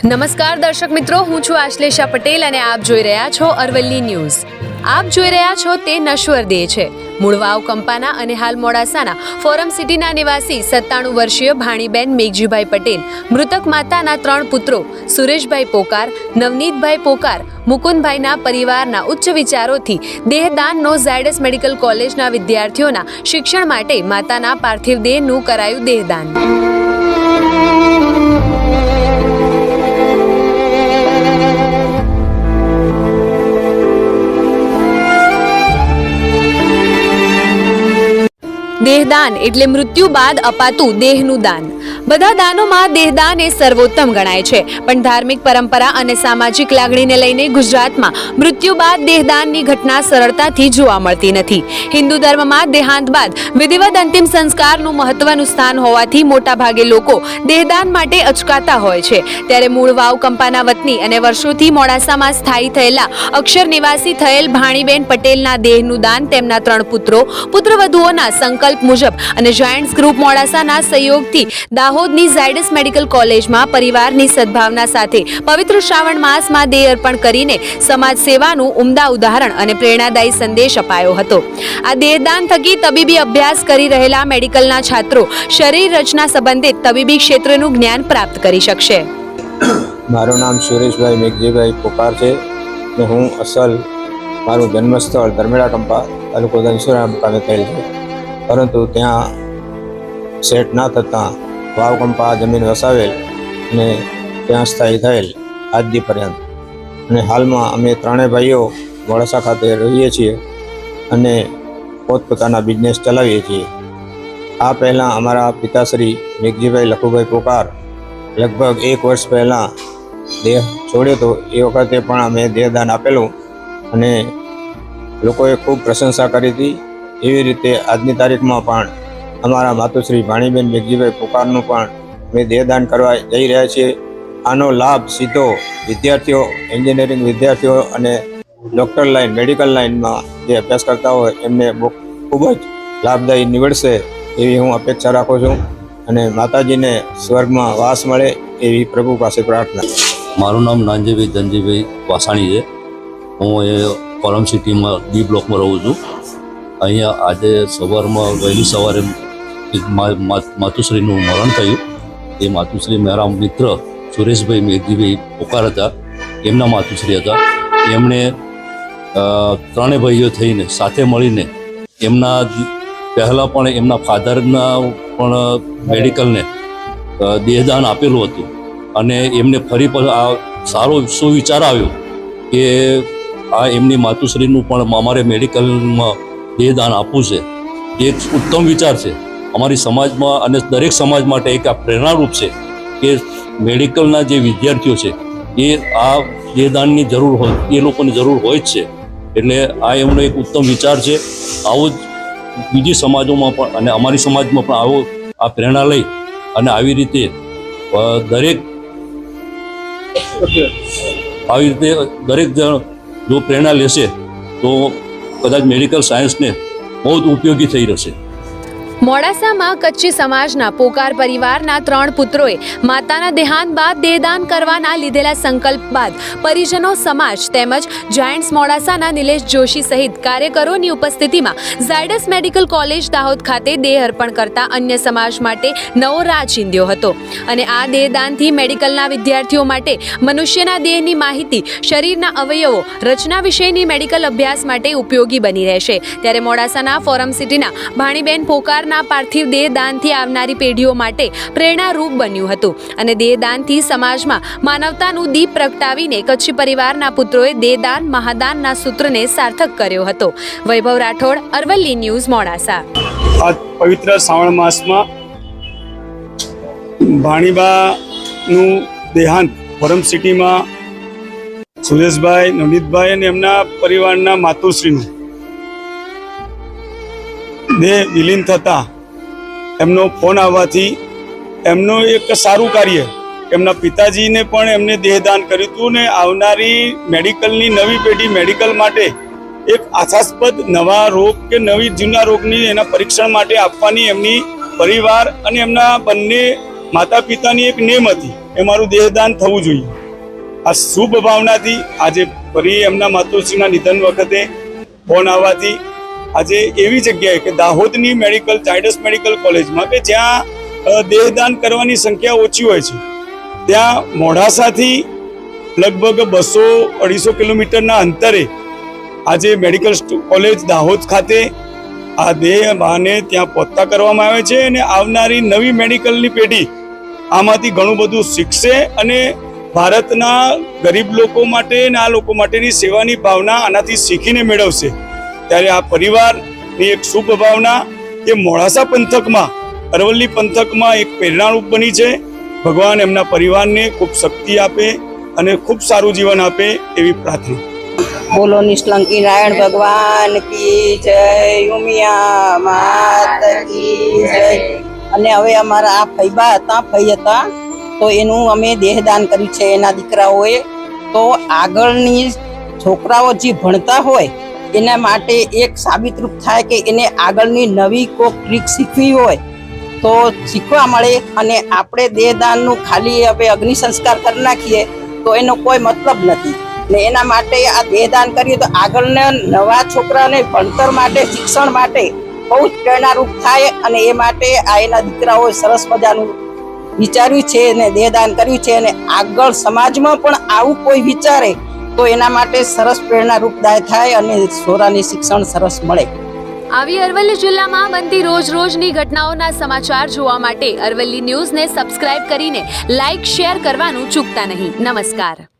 નમસ્કાર દર્શક મિત્રો, હું છું આશ્લેષા પટેલ અને આપ જોઈ રહ્યા છો અરવલ્લી ન્યૂઝ. આપ જોઈ રહ્યા છો તે નશ્વર દેહ છે. મૂળવાવ કંપાના અને હાલ મોડાસાના ફોરમ સિટીના નિવાસી સત્તાણું વર્ષીય ભાણીબેન મેઘજીભાઈ પટેલ, મૃતક માતાના ત્રણ પુત્રો સુરેશભાઈ પોકાર, નવનીતભાઈ પોકાર, મુકુંદભાઈના પરિવારના ઉચ્ચ વિચારોથી દેહદાનનો ઝાયડસ મેડિકલ કોલેજના વિદ્યાર્થીઓના શિક્ષણ માટે માતાના પાર્થિવ દેહનું કરાયું દેહદાન. દેહદાન એટલે મૃત્યુ બાદ અપાતું દેહનું દાન. બધા દાનોમાં દેહદાન એ સર્વોત્તમ ગણાય છે. પણ ધાર્મિક પરંપરા અને સામાજિક લાગણીને લઈને ગુજરાતમાં મૃત્યુ બાદ દેહદાનની ઘટના સરળતાથી જોવા મળતી નથી. હિન્દુ ધર્મમાં દેહાંત બાદ વિધિવત અંતિમ સંસ્કારનું મહત્વનું સ્થાન હોવાથી મોટાભાગે લોકો દેહદાન માટે અચકાતા હોય છે. ત્યારે મૂળ વાવ કંપાના વતની અને વર્ષોથી મોડાસામાં સ્થાયી થયેલા અક્ષર નિવાસી થયેલ ભાણીબેન પટેલના દેહનું દાન તેમના ત્રણ પુત્રો, પુત્રવધુઓના સંકલ્પ મુજબ અને જાયન્ટ્સ ગ્રુપ મોડાસાના સહયોગથી દાહોદની ઝાયડસ મેડિકલ કોલેજમાં પરિવારની સદભાવના સાથે પવિત્ર શ્રાવણ માસમાં દેહ અર્પણ કરીને સમાજ સેવાનું ઉમદા ઉદાહરણ અને પ્રેરણાદાયી સંદેશ અપાયો હતો. આ દેહદાન થકી તબીબી અભ્યાસ કરી રહેલા મેડિકલના છાત્રો શરીર રચના સંબંધિત તબીબી ક્ષેત્રનું જ્ઞાન પ્રાપ્ત કરી શકશે. મારું નામ સુરેશભાઈ મેઘજીભાઈ પોકાર છે ને હું અસલ મારું જન્મસ્થળ ધર્મેડા કંપા તાલુકો ધનસુરા મુકામે થયેલ છે. પરંતુ ત્યાં સેટ ના થતાં વાવ કંપા જમીન વસાવેલ અને ત્યાં સ્થાયી થયેલ આજદી પર્યંત. અને હાલમાં અમે ત્રણેય ભાઈઓ મોડાસા ખાતે રહીએ છીએ અને પોતપોતાના બિઝનેસ ચલાવીએ છીએ. આ પહેલાં અમારા પિતાશ્રી મેઘજીભાઈ લખુભાઈ પોકાર લગભગ એક વર્ષ પહેલાં દેહ છોડ્યો હતો. એ વખતે પણ અમે દેહદાન આપેલું અને લોકોએ ખૂબ પ્રશંસા કરી હતી એવી રીતે આજની તારીખમાં પણ અમારા માતુશ્રી ભાણીબેન મેઘજીભાઈ પોકારનું પણ અમે દેહદાન કરવા જઈ રહ્યા છીએ. આનો લાભ સીધો વિદ્યાર્થીઓ, એન્જિનિયરિંગ વિદ્યાર્થીઓ અને ડૉક્ટર લાઇન મેડિકલ લાઇનમાં જે અભ્યાસ કરતા હોય, એમને ખૂબ જ લાભદાયી નીવડશે એવી હું અપેક્ષા રાખું છું અને માતાજીને સ્વર્ગમાં વાસ મળે એવી પ્રભુ પાસે પ્રાર્થના. મારું નામ નાનજીભાઈ ધનજીભાઈ વાસાણી છે. હું એ ફોરમ સિટીમાં ડી બ્લોકમાં રહું છું. અહીંયા આજે સવારમાં વહેલી સવારે એક માતુશ્રીનું મરણ થયું. એ માતુશ્રી મારા મિત્ર સુરેશભાઈ મેઘજીભાઈ પોકાર હતા. એમના માતુશ્રી હતા. એમણે ત્રણે ભાઈઓ થઈને સાથે મળીને એમના પહેલાં પણ એમના ફાધરના પણ મેડિકલને દેહદાન આપેલું હતું. અને એમને ફરી પણ આ સારો સુવિચાર આવ્યો કે આ એમની માતુશ્રીનું પણ અમારે મેડિકલમાં દેહદાન આપવું છે. એ એક ઉત્તમ વિચાર છે. અમારી સમાજમાં અને દરેક સમાજ માટે એક આ પ્રેરણારૂપ છે કે મેડિકલના જે વિદ્યાર્થીઓ છે, એ આ દેહદાનની જરૂર હોય, એ લોકોની જરૂર હોય જ છે. એટલે આ એમનો એક ઉત્તમ વિચાર છે. આવો જ બીજી સમાજોમાં પણ અને અમારી સમાજમાં પણ આવો આ પ્રેરણા લઈ અને આવી રીતે દરેક આવી રીતે દરેક જણ જો પ્રેરણા લેશે તો કદાચ મેડિકલ સાયન્સને બહુ જ ઉપયોગી થઈ રહેશે મોડાસામાં કચ્છી સમાજના પોકાર પરિવારના ત્રણ પુત્રોએ માતાના દેહાંત બાદ દેહદાન કરવાના લીધેલા સંકલ્પ બાદ પરિજનો સમાજ તેમજ જાયન્ટ્સ મોડાસાના નિલેશ જોશી સહિત કાર્યકરોની ઉપસ્થિતિમાં ઝાયડસ મેડિકલ કોલેજ દાહોદ ખાતે દેહ અર્પણ કરતા અન્ય સમાજ માટે નવો રાહ ચીંધ્યો હતો. અને આ દેહદાનથી મેડિકલના વિદ્યાર્થીઓ માટે મનુષ્યના દેહની માહિતી, શરીરના અવયવો, રચના વિશેની મેડિકલ અભ્યાસ માટે ઉપયોગી બની રહેશે. ત્યારે મોડાસાના ફોરમ સિટીના ભાણીબેન પોકારના પાર્થિવ દેહદાનથી આવનારી પેઢીઓ માટે પ્રેરણારૂપ બન્યું હતું. અને દેહદાનથી સમાજમાં માનવતાનું દીપ પ્રગટાવીને કચ્છી પરિવારના પુત્રોએ દેહદાન, મહાદાનના સૂત્રને સાર્થક કર્યો હતો. વૈભવ રાઠોડ, અરવલ્લી ન્યૂઝ, મોડાસા. પવિત્ર શ્રાવણ માસમાં ભાણીબાનું દેહાંત ફોરમ સિટીમાં સુરેશભાઈ, નવનીતભાઈ અને એમના પરિવારના માતુશ્રીનું દેહ વિલીન થતા એમનો ફોન આવવાથી એમનું એક સારું કાર્ય, એમના પિતાજીને પણ એમને દેહદાન કર્યું હતું ને આવનારી મેડિકલની નવી પેઢી મેડિકલ માટે એક આશાસ્પદ નવા રોગ કે નવી જૂના રોગની એના પરીક્ષણ માટે આપવાની એમની પરિવાર અને એમના બંને માતા પિતાની એક નેમ હતી, એ મારું દેહદાન થવું જોઈએ. આ શુભ ભાવનાથી આજે ફરી એમના માતુશ્રીના નિધન વખતે ફોન આવવાથી આજે એવી જગ્યાએ કે દાહોદની મેડિકલ, ચાઇડસ મેડિકલ કોલેજમાં કે જ્યાં દેહદાન કરવાની સંખ્યા ઓછી હોય છે. ત્યાં મોડાસાથી લગભગ બસો અઢીસો કિલોમીટરના અંતરે આજે મેડિકલ કોલેજ દાહોદ ખાતે આ દેહ માને ત્યાં પહોંચતા કરવામાં આવે છે અને આવનારી નવી મેડિકલની પેઢી આમાંથી ઘણું બધું શીખશે અને ભારતના ગરીબ લોકો માટે અને આ લોકો માટેની સેવાની ભાવના આનાથી શીખીને મેળવશે. ત્યારે આ પરિવારની એક શુભ ભાવના એ મોડાસા પંથકમાં, અરવલ્લી પંથકમાં એક પ્રેરણારૂપ બની છે. ભગવાન એમના પરિવારને ખૂબ શક્તિ આપે અને ખૂબ સારું જીવન આપે એવી પ્રાર્થના. બોલો નિષ્કલંકી નારાયણ ભગવાન કી જય, ઉમિયા માત કી જય. અને હવે અમારા આ ફૈબા હતા, ફઈ હતા, તો એનું અમે દેહદાન કર્યું છે એના દીકરાઓએ. તો આગળની છોકરાઓ જે ભણતા હોય એના માટે એક સાબિતરૂપ થાય કે એને આગળની નવી કોક ટ્રીક શીખવી હોય, તો શીખવા મળે અને આપણે દેહદાનનું ખાલી હવે અગ્નિ સંસ્કાર કરી નાખીએ, તો એનો કોઈ મતલબ નથી. ને એના માટે આ દેહદાન કરીએ તો આગળના નવા છોકરાને ભણતર માટે, શિક્ષણ માટે બહુ જ પ્રેરણારૂપ થાય અને એ માટે આ એના દીકરાઓએ સરસ મજાનું વિચાર્યું છે અને દેહદાન કર્યું છે અને આગળ સમાજમાં પણ આવું કોઈ વિચારે તો એના માટે સરસ પ્રેરણારૂપદાય થાય અને છોરાને શિક્ષણ સરસ મળે. આવી અરવલ્લી જિલ્લામાં બનતી રોજ રોજની ઘટનાઓના સમાચાર જોવા માટે અરવલ્લી ન્યૂઝને સબસ્ક્રાઇબ કરીને લાઇક, શેર કરવાનું ચૂકતા નહીં. નમસ્કાર.